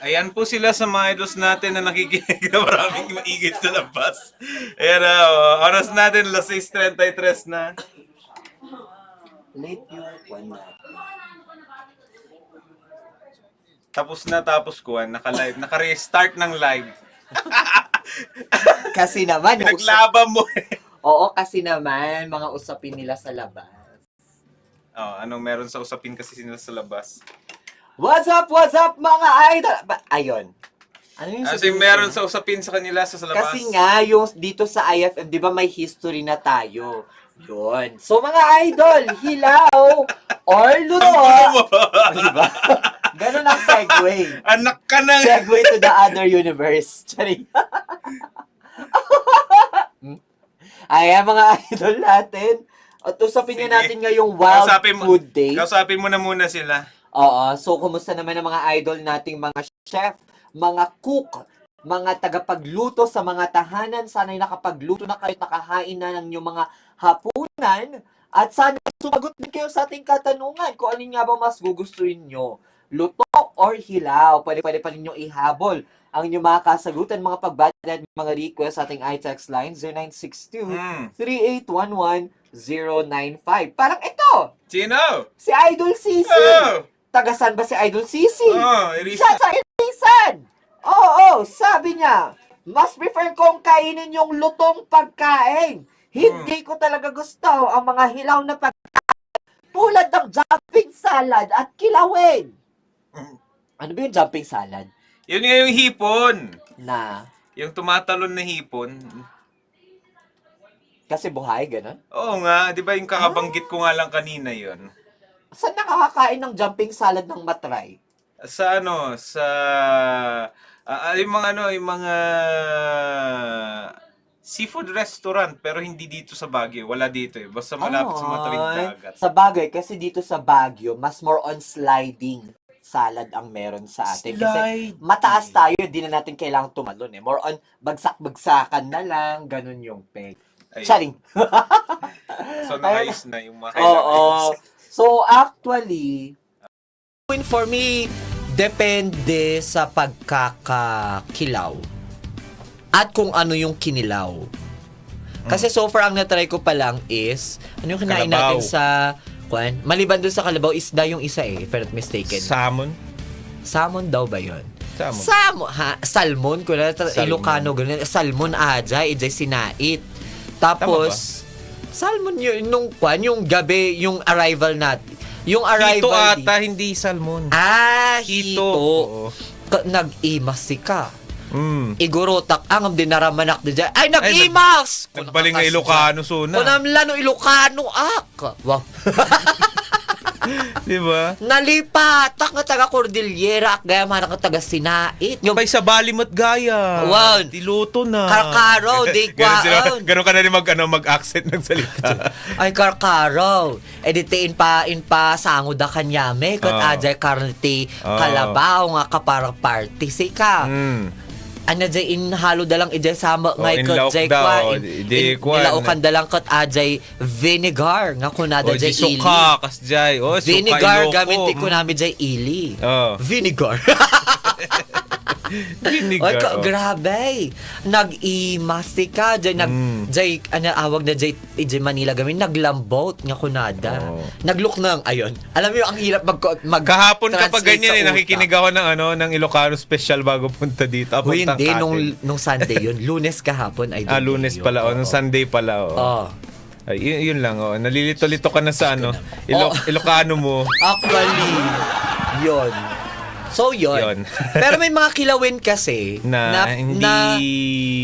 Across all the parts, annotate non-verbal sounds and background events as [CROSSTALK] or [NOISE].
Ayan po sila sa mga idols natin na nakikinig na maraming maigit sa labas. Ayan na, oh, oras natin, alas 6.33 na. Late yung kwan na. Tapos na, tapos kuhan, naka-live, naka-restart ng live. [LAUGHS] Kasi naman, Pinaglaban mo eh. Oo, kasi naman, mga usapin nila sa labas. Oh, anong meron sa usapin kasi sila sa labas? What's up, what's up, mga idol? Ba- ayun. Ano yung Kasi sabihin meron sa usapin sa kanila sa, labas. Kasi nga, yung dito sa IFM, di ba may history na tayo? Yun. So, mga idol, hilaw or luto. di ba? [LAUGHS] Ganun ang segue. Anak ka na! Segue to the other universe. Charing. [LAUGHS] Ayan, mga idol natin. At usapin Sige. nga natin ngayong Wild Kausapin mo- Food Day. Kausapin mo na muna sila. Oo. So, kumusta naman ang mga idol nating mga chef, mga cook, mga tagapagluto sa mga tahanan. Sana'y nakapagluto na kayo, nakahain na ng inyong mga hapunan. At sana sumagot din kayo sa ating katanungan kung alin nga ba mas gugustuhin nyo. Luto or hilaw. Pwede, pwede pa ninyong ihabol ang inyong mga kasagutan, mga pagbati at mga request sa ating iText line 0962 Hmm. 3811-095. Parang ito, Sino? si Idol Sisi. Oh! Tagasan ba si Idol Sisi? Oh, Irisa. Siya sa ilisan! Oo, sabi niya, mas prefer kong kainin yung lutong pagkain. Hindi ko talaga gusto ang mga hilaw na pagkain tulad ng jumping salad at kilawin. Ano ba yung jumping salad? Yun nga yung hipon. Na, Yung tumatalon na hipon. kasi buhay, ganun? Oo nga, di ba yung kakabanggit ko nga lang kanina yon Saan nakakakain ng jumping salad ng matray? Sa ano, sa... ah, ah, yung mga ano, yung mga seafood restaurant pero hindi dito sa Baguio. Wala dito eh. Basta malapit sa mga tawid Ay, dagat. Sa bagay, kasi dito sa Baguio, mas more on sliding salad ang meron sa atin. Kasi Slide. mataas tayo, di na natin kailangang tumalon eh. More on bagsak-bagsakan na lang, ganun yung peg. Ay, Charing. so [LAUGHS] naayos na yung mga Oo. So actually, for me, depende sa pagkakakilaw. At kung ano yung kinilaw. Kasi so far ang natry ko pa lang is, ano yung kinain Kalabaw. natin sa, kwan, maliban dun sa kalabaw, isda yung isa eh, if I'm not mistaken. Salmon? Salmon daw ba yun? Salmon. Salmon, ha? Salmon, kung na Salmon. Ilocano, ganun. Salmon aja, ijay sinait. Tapos, salmon yun, nung kwan, yung gabi, yung arrival natin. Yung Hito arrival. di- ata, hindi salmon. Ah, Hito. hito. Oo. Ka- Nag-imas ka. Mm. Igurotak ang dinaramanak di dyan. Ay, nag-imas! Nagbaling nga Ilocano suna. Kunamlano Ilocano ak. Wow. [LAUGHS] [LAUGHS] Di ba? Nalipatak nga taga Cordillera at gaya man nga taga Sinait. Yung Yung sa Balimot Gaya. Wow. Diluto na. Karkaro, di kwaon. Ganun ka na rin mag, ano, mag-accent ng salita. [LAUGHS] Ay, karkaraw. E di tiin pa, in pa, sango da kanyame. Kat Oo. ajay karnati Oo. kalabaw nga kaparang party. Sika. mm. Ano jay in halo da lang ijay sama Oh, nga in kat jay kwa. oh, nilaukan da lang kat ajay vinegar. Nga kunada O, jay ili. suka, kasjay. O, suka, Vinegar gamit ko namin jay ili. Oh. Vinegar. [LAUGHS] Vinegar. Ay, ka, oh. grabe. Nag-imasti ka. Jay, nag, Mm. jay, ano, awag na jay, jay Manila gamin, naglambot nga kunada. Oo. Naglook ng, ayun. Alam mo yung ang hirap mag, mag Kahapon kapag translate ganyan eh, nakikinig ako ng ano ng Ilocano special bago punta dito. Ah, Hoy, puntang hindi, Katil. nung, nung Sunday yun. [LAUGHS] Lunes kahapon, I Ah, lunes pala. O, nung Sunday pala. O. Oh. Ay, yun, yun lang. O. Nalilito-lito ka na sa ano, Ilo- Oh. Ilocano mo. Actually, yun. So, yun. Yun. [LAUGHS] Pero may mga kilawin kasi Na, hindi... na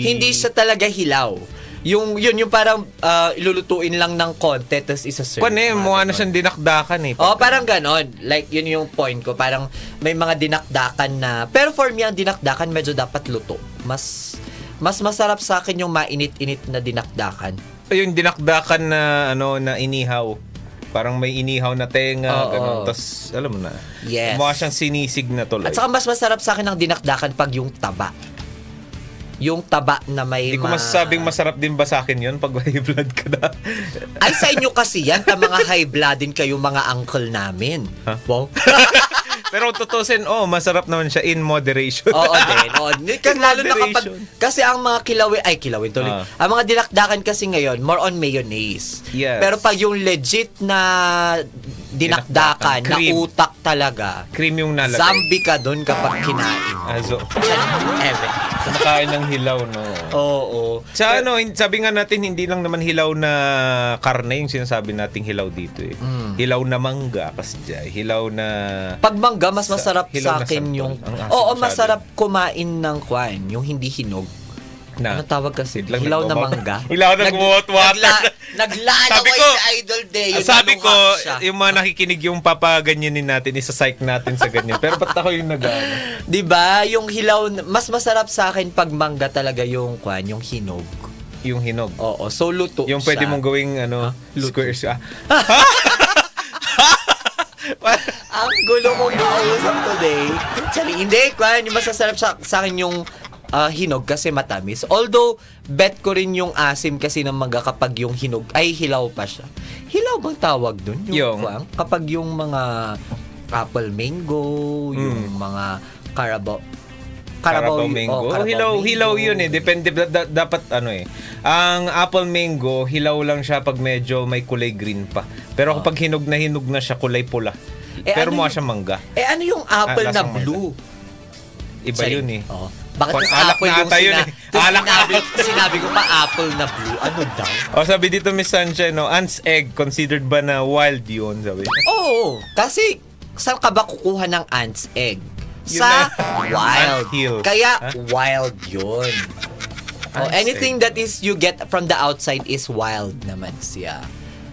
hindi siya talaga hilaw. Yung yun yung parang ah, ilulutuin lang ng konti tapos isa-serve. Kwan eh, mukha na siyang dinakdakan eh. Oh, parang ganon. Like, yun yung point ko. Parang may mga dinakdakan na... Pero for me, ang dinakdakan medyo dapat luto. Mas mas masarap sa akin yung mainit-init na dinakdakan. Yung dinakdakan na ano na inihaw. Parang may inihaw na tenga, Oo. ganun. Tapos, alam mo na. Yes. Mukha siyang sinisig na tuloy. At saka mas masarap sa akin ang dinakdakan pag yung taba. Yung taba na may Hindi ko ma- masasabing masarap din ba sa akin yun pag high [LAUGHS] blood ka na. Ay, sa inyo kasi yan, ta mga high blood din kayo mga uncle namin. Ha? Wow. [LAUGHS] Pero tutusin, oh, masarap naman siya in moderation. Oo din. Oo. [LAUGHS] Kasi lalo na kapag, kasi ang mga kilawin, ay kilawin tuloy. Ah. Ang mga dinakdakan kasi ngayon, more on mayonnaise. Yes. Pero pag yung legit na dinakdakan, Dinakdakan, na cream. utak talaga, Cream yung nalagay. zombie ka dun kapag kinain. Azo. Evan. Kumakain ng hilaw, no? Oo. Sa ano, hin- sabi nga natin, hindi lang naman hilaw na karne yung sinasabi nating hilaw dito eh. Mm. Hilaw na mangga, kasi dyan. Hilaw na... Pag mangga, mas Sa- masarap hilaw sa na akin santol. yung... Ang asim Oo, masyado. masarap kumain ng kwan, yung hindi hinog. Na Ano tawag kasi? Sit lang Hilaw na nagbabaw- mangga? [LAUGHS] Hilaw na gumuwot-water. Nagla, naglalaway Sabi ko- sa Idol Day. Yun, Sabi ko, siya. yung mga nakikinig yung papaganyanin natin, isa-psych natin sa ganyan. Pero ba't ako yung nag? [LAUGHS] 'Di ba? Yung hilaw, mas masarap sa akin pag mangga talaga yung kwan, yung hinog. Yung hinog. Oo, so luto Yung siya. pwede mong gawing ano, Luto. squares. Ah. [LAUGHS] Ang gulo mong nakausap today. Sorry, hindi, kwan, yung masasarap sa, sa akin yung ah, hinog kasi matamis. Although, bet ko rin yung asim kasi ng mangga kapag yung hinog, ay hilaw pa siya. Hilaw bang tawag dun? Yung? kwan? kapag yung mga apple mango, yung mga carabao, Carabao y- mango. oh, Carabao hilaw, mango. hilaw yun eh. Depende, da- da- dapat ano eh. Ang apple mango, hilaw lang siya pag medyo may kulay green pa. Pero kapag hinog na hinog na siya, kulay pula. Eh, Pero ano mukha yung- siya mangga. Eh ano yung apple Ah, na blue? Iba Sorry. yun eh. Oo. Bakit mas alak apple na yung ata yun sina- eh. Tapos Alak na sinabi, sinabi ko pa apple na blue. Ano daw? O sabi dito Miss Sunshine, no, ant's egg considered ba na wild yun? Sabi. Oo. Kasi, saan ka ba kukuha ng ant's egg? Yun Sa na. wild. Anthill. Kaya, Ha? wild yun. Oh, Ant's anything that is you get from the outside is wild naman siya.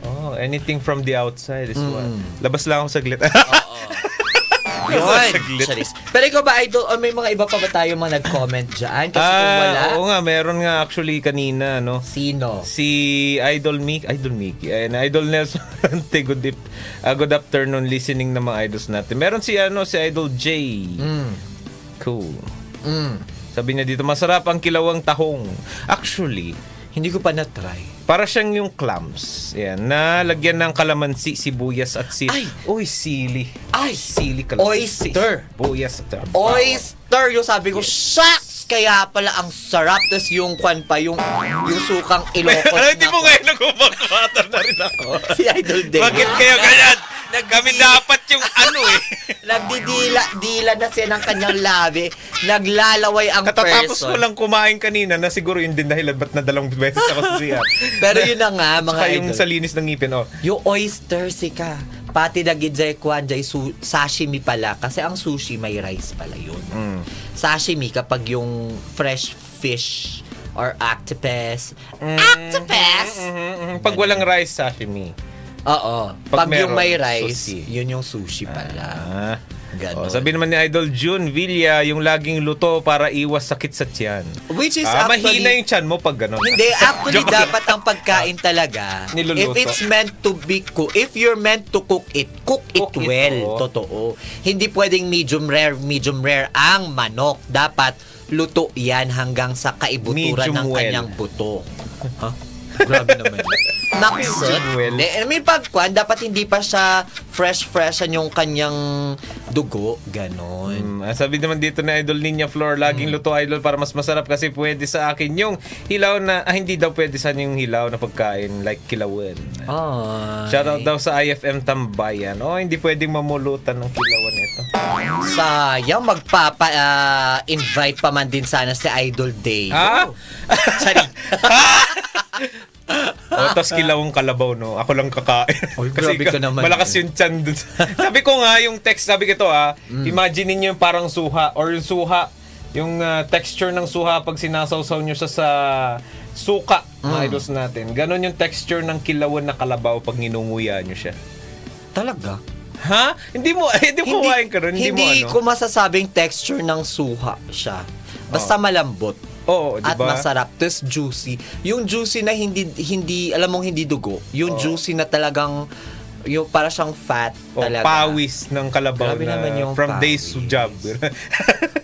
Oh, anything from the outside is Mm. wild. Labas lang ako saglit. [LAUGHS] Yun. Saglit. Charis. Pero ikaw ba, Idol, o may mga iba pa ba tayo mga nag-comment dyan? Kasi kung wala, ah, oo nga, meron nga actually kanina, no. sino? Si Idol Mick, Idol Mickey, and Idol Nelson [LAUGHS] Ante, good, dip, ah, good afternoon listening ng mga idols natin. Meron si ano, si Idol J. Mm. Cool. Mm. Sabi niya dito, masarap ang kilawang tahong. Actually, Hindi ko pa na-try. para siyang yung clams. Yan, na lagyan ng kalamansi, sibuyas at si Ay! Uy, sili. Ay! Sili kalamansi. Oyster. Sibuyas at Oyster! Yung sabi ko, shucks! Kaya pala ang sarap. Tapos yung kwan pa, yung, yung sukang Ilocos [LAUGHS] hindi na mo kwan. ngayon nagbumakwater na rin ako. [LAUGHS] Si Idol Day. Bakit kayo ganyan? Nag- Kami dapat yung ano eh. [LAUGHS] Nagdidila-dila na siya ng kanyang labi. Naglalaway ang Katatapos person. ko lang kumain kanina na siguro yun din dahilan ba't nadalawang [LAUGHS] beses ako sa siya. Pero yun na nga, mga Saka yung idol. sa linis ng ngipin, oh. Yung oyster sika. Pati dagidjay kwan jay su- sashimi pala. Kasi ang sushi may rice pala yun. Mm. Sashimi kapag yung fresh fish or octopus. Mm. Octopus! Mhm, mhm. Pag walang rice, sashimi. Oo. Pag Pag, yung meron, may rice, sushi. yun yung sushi pala. Ah. Ganon. Oh, sabi naman ni Idol June Villa, yung laging luto para iwas sakit sa tiyan. Which is Ah, actually... mahina yung tiyan mo pag gano'n. Hindi, actually Joke lang. dapat ang pagkain talaga. Niluluto. If it's meant to be cook, if you're meant to cook it, cook it Cook it, well. oo. Totoo. Hindi pwedeng medium rare, medium rare ang manok. Dapat luto yan hanggang sa kaibuturan Medium ng well. kanyang buto. Ha? Grabe naman. Naksot. Medium well. Hindi, I mean, pagkwan, dapat hindi pa siya fresh-freshan yung kanyang dugo. Ganon. Mm, ah, sabi naman dito na Idol Ninya Floor, laging luto Idol para mas masarap kasi pwede sa akin yung hilaw na, ah, hindi daw pwede sa yung hilaw na pagkain like kilawan. Ay. Shoutout daw sa IFM Tambayan. Oh, hindi pwedeng mamulutan ng kilawan ito. Sayang, magpapa-invite pa man din sana si Idol Day. Ha? Sorry. Oh, tapos kilawang kalabaw, no? Ako lang kakain. Oy, [LAUGHS] grabe ka naman. Malakas yung chan dun. [LAUGHS] sabi ko nga, yung text, sabi ko to ha, Mm. imagine niyo yung parang suha or yung suha, yung ah, texture ng suha pag sinasawsaw nyo siya sa suka, Mm. mga idols natin. Ganon yung texture ng kilawan na kalabaw pag ninunguya nyo siya. Talaga? Ha? Hindi mo, [LAUGHS] eh, hindi mo kumain ka rin. Hindi, hindi mo ano? ko masasabing texture ng suha siya. Basta malambot Oo, di at ba? masarap. Tapos juicy. Yung juicy na hindi, hindi alam mong hindi dugo. Yung Oo. juicy na talagang yung para siyang fat Oh, talaga. pawis ng kalabaw Grabe na naman yung from pawis. days to job. [LAUGHS]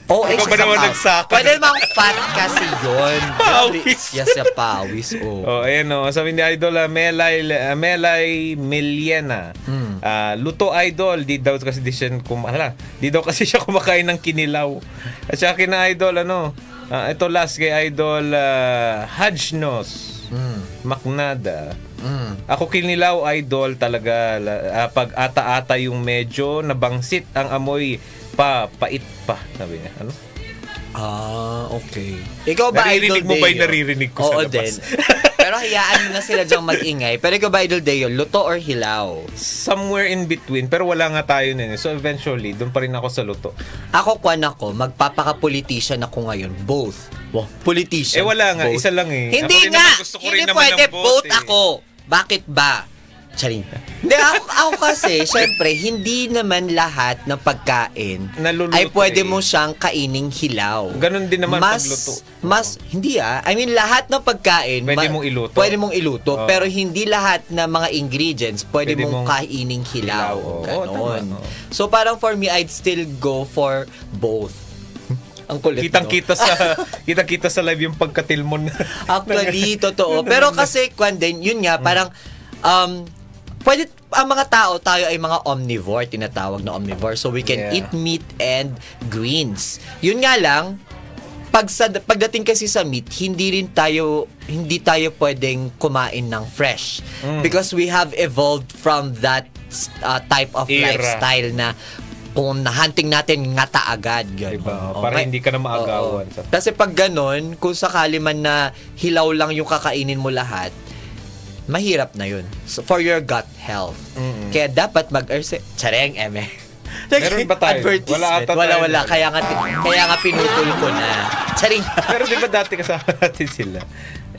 Oh, Ikaw ba sa naman nagsaka? Pwede namang fat kasi yun. [LAUGHS] Pawis. Yes, sa pawis. [LAUGHS] Oh. oh, ayan oh. Sabi ni Idol, uh, Melay, uh, Melay Miliena. Hmm. Ah, luto Idol, di daw kasi di siya kum hala, di daw kasi siya kumakain ng kinilaw. At siya kina Idol ano, ah, ito last kay Idol uh, Hajnos. Mm. Maknada. Mm. Ako kinilaw idol talaga la- ah, pag ata-ata yung medyo nabangsit ang amoy pa pait pa sabi niya ano Ah, okay. Ikaw ba, Naririnig Idol mo ba yung naririnig ko sa Oo labas? din. [LAUGHS] Pero hayaan mo na sila dyang mag-ingay. Pero ikaw ba, Idol Deo, luto or hilaw? somewhere in between pero wala nga tayo nun eh. so eventually doon pa rin ako sa luto Ako, kwan ako, magpapaka-politician ako ngayon. Both. Wow, politician. Eh, wala nga. Both. Isa lang eh. Hindi Ako rin nga! naman, gusto ko rin Hindi naman pwede, ng both both eh. ako. Bakit ba? Charing. Hindi, ako, ako kasi, syempre, hindi naman lahat ng pagkain Naluluto ay pwede eh. mo siyang kaining hilaw. Ganon din naman mas, pagluto. Mas, hindi ah. I mean, lahat ng pagkain, Pwede mong iluto. Pwede mong iluto, Oo. pero hindi lahat ng mga ingredients pwede, Pwede mong, mong kaining hilaw. hilaw, oo. Ganon. Tama, oo. So, parang for me, I'd still go for both. Ang kulit, kitang-kita no? sa [LAUGHS] kitang-kita sa live yung pagkatilmon Actually, [LAUGHS] totoo. Pero kasi, kwan din, yun nga, parang, um, pwede, ang mga tao, tayo ay mga omnivore, tinatawag na omnivore. So, we can Yeah. eat meat and greens. Yun nga lang, pag sa, pagdating kasi sa meat, hindi rin tayo, hindi tayo pwedeng kumain ng fresh. Mm. Because we have evolved from that uh, type of Era. lifestyle na kung nahunting natin ngata agad. Ganun. Diba? Para hindi ka na maagawan sa- Kasi pag ganun, kung sakali man na hilaw lang yung kakainin mo lahat, mahirap na yun. So, for your gut health. Mm-mm. Kaya dapat mag-erse... Tsareng, eme. [LAUGHS] Meron ba tayo? Advertisement. Wala ata wala, tayo. wala. Kaya nga, kaya nga pinutol ko na. Charing. [LAUGHS] pero di ba dati kasama [LAUGHS] natin sila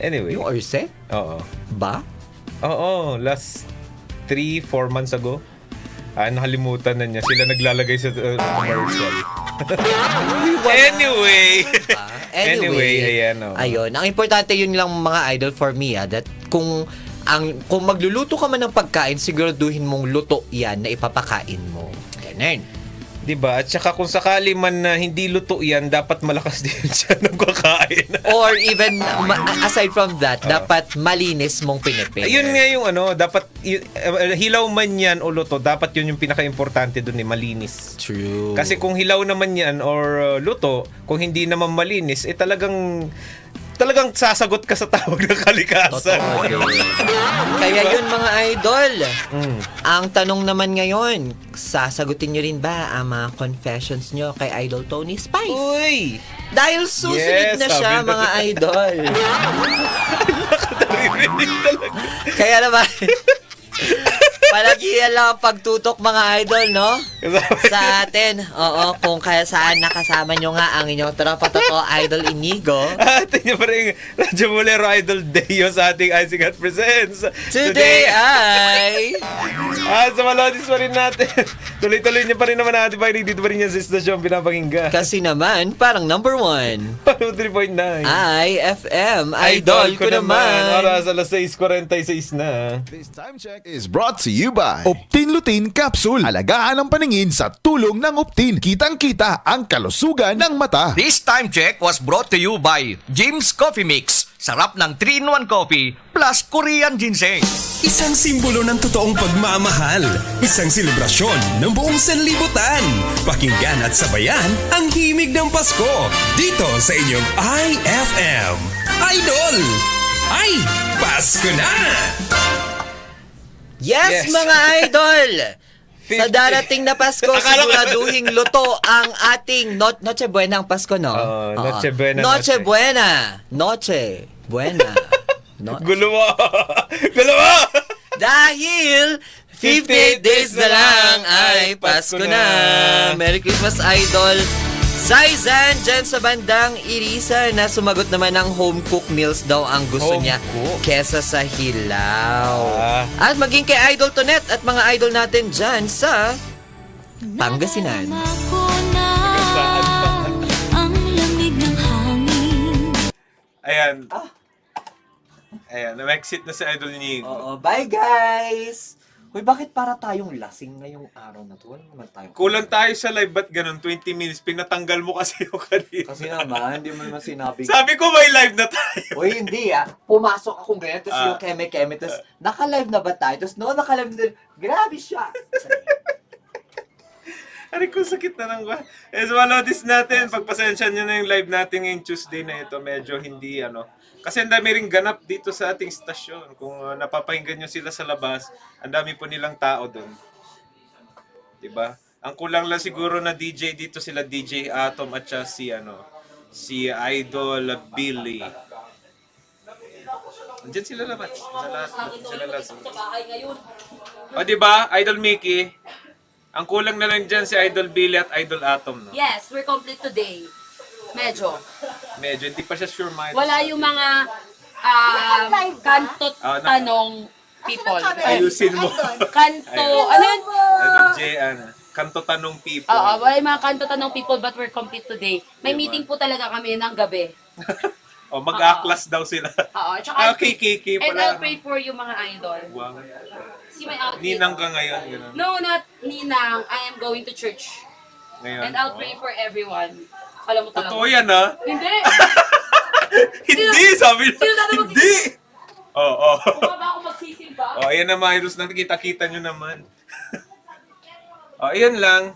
anyway yung orse? oo Ba? Oo, last 3, 4 months ago. Ah, nakalimutan na niya. Sila naglalagay sa uh, commercial. anyway. Ba? Anyway, ayan, oh. Ayun. Ang importante yun lang mga idol for me, ah, that kung ang kung magluluto ka man ng pagkain, siguraduhin mong luto yan na ipapakain mo. Ganun. 'Di ba? At saka kung sakali man na hindi luto 'yan, dapat malakas [LAUGHS] din siya ng kakain. Or even, ma- aside from that, dapat malinis mong pinipig. Ayun nga yung ano, dapat uh, hilaw man 'yan o luto, dapat 'yun yung pinaka-importante doon eh, malinis. True. Kasi kung hilaw naman 'yan or uh, luto, kung hindi naman malinis, eh talagang talagang sasagot ka sa tawag ng kalikasan. Totoo. Kaya yun mga idol. Mm. Ang tanong naman ngayon, sasagutin nyo rin ba ang mga confessions nyo kay Idol Tony Spice? Uy! Dahil susunod Yes, na siya na- mga idol. [LAUGHS] Kaya naman, palagihan lang ang pagtutok mga idol, no? [LAUGHS] Sa atin. Oo, kung kaya saan nakasama nyo nga ang inyong tropa totoo, Idol Inigo. Atin niyo pa rin Radyo Bolero Idol Deo sa ating ICGAT Presents. Today ay... Ah, sa malodis pa rin natin. Tuloy-tuloy niyo pa rin naman natin pa dito pa rin yan sa istasyon pinapakinggan. Kasi naman, parang number one. 3.9. IFM, idol ko naman. Oras alas 6.46 na. This time check is brought to you by Optin Lutin Capsule. Alagaan ang paningin sa tulong ng Optin. Kitang-kita ang kalusugan ng mata. This time check was brought to you by James Coffee Mix. Sarap ng 3-in-1 coffee plus Korean ginseng. Isang simbolo ng totoong pagmamahal. Isang selebrasyon ng buong sanlibutan. Pakinggan at sabayan ang himig ng Pasko. Dito sa inyong IFM. Idol! Ay, Pasko na! Yes, Yes. mga idol! [LAUGHS] Sa 50. darating na Pasko, siguraduhing [LAUGHS] luto ang ating no- Noche Buena ang Pasko, no? Oo. Noche Buena, Noche Noche. Buena. Noche Buena. [LAUGHS] No- Gulo mo! Gulo mo! Dahil 58 days na lang ay Pasko na. Merry Christmas, Idol! Saizan dyan sa bandang Irisa na sumagot naman ng home cook meals daw ang gusto Home niya cook? kesa sa hilaw. Ah. At maging kay Idol Tonet at mga idol natin dyan sa Pangasinan. Ng hangin. Ayan. Ayan, na-exit na si Idol Nigo. Oo, bye guys! Hoy, bakit para tayong lasing ngayong araw na to? Ano naman tayo? Kulang tayo sa live, ba't ganun? 20 minutes, pinatanggal mo kasi yung kanina. Kasi naman, hindi mo naman sinabi. Sabi ko may live na tayo. Uy, hindi ah. Pumasok akong ganyan, tapos Ah. yung keme-keme, tapos naka-live na ba tayo? Tapos noon naka-live na grabe siya. [LAUGHS] Ari ko sakit na lang ba? Eh, so, natin. Pagpasensya nyo na yung live natin ngayong Tuesday na ito. Medyo hindi ano. Kasi ang dami ring ganap dito sa ating stasyon. Kung uh, napapahinggan nyo sila sa labas, ang dami po nilang tao doon. ba? Ang kulang lang siguro na DJ dito sila DJ Atom at siya si ano si Idol Billy. Andiyan sila labas. Sa lahat, sila labas. O di ba? Idol Mickey. Ang kulang na lang dyan si Idol Billy at Idol Atom, no? Yes, we're complete today. Medyo. Medyo hindi pa siya sure mind. Wala yung mga um, kantot Ah, na- tanong people. Ayusin mo. [LAUGHS] Kanto, ano yun? Idol J, ano, kanto tanong people. Oo, wala yung mga kanto tanong people but we're complete today. May meeting po talaga kami ng gabi. [LAUGHS] o mag-aklas daw sila. Oo, tsaka Ah, KKK and pala. I'll pray for you mga idol. Wow. See my outfit. Ninang ka ngayon. Ganun. No, not Ninang. I am going to church. Ngayon. And I'll pray for everyone. Alam mo talaga. Totoo yan, ha? Hindi! [LAUGHS] hindi, sabi na. Sino sabi mo- Hindi! Oo, oo. Bumaba ako magsisimba. Oh, ayan na mga heroes na kita-kita nyo naman. [LAUGHS] oh, ayan lang.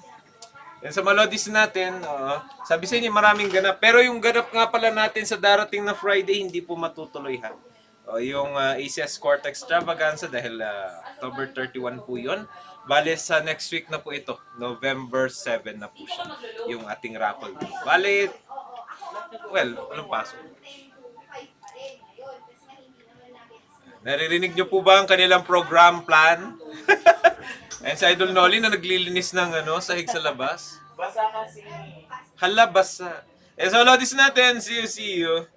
Yan sa Malodis natin, oh, sabi sa inyo maraming ganap. Pero yung ganap nga pala natin sa darating na Friday, hindi po matutuloy ha. Oh, yung uh, ACS Court Extravaganza dahil ah, October 31 po yun. Bale, sa next week na po ito, November 7 na po siya, yung ating raffle. Bale, well, anong pasok? Naririnig niyo po ba ang kanilang program plan? [LAUGHS] Ayan si Idol Nolly na naglilinis ng ano, sahig sa labas. Basa kasi. Hala, basa. Eh, so, lodis natin. See you, see you.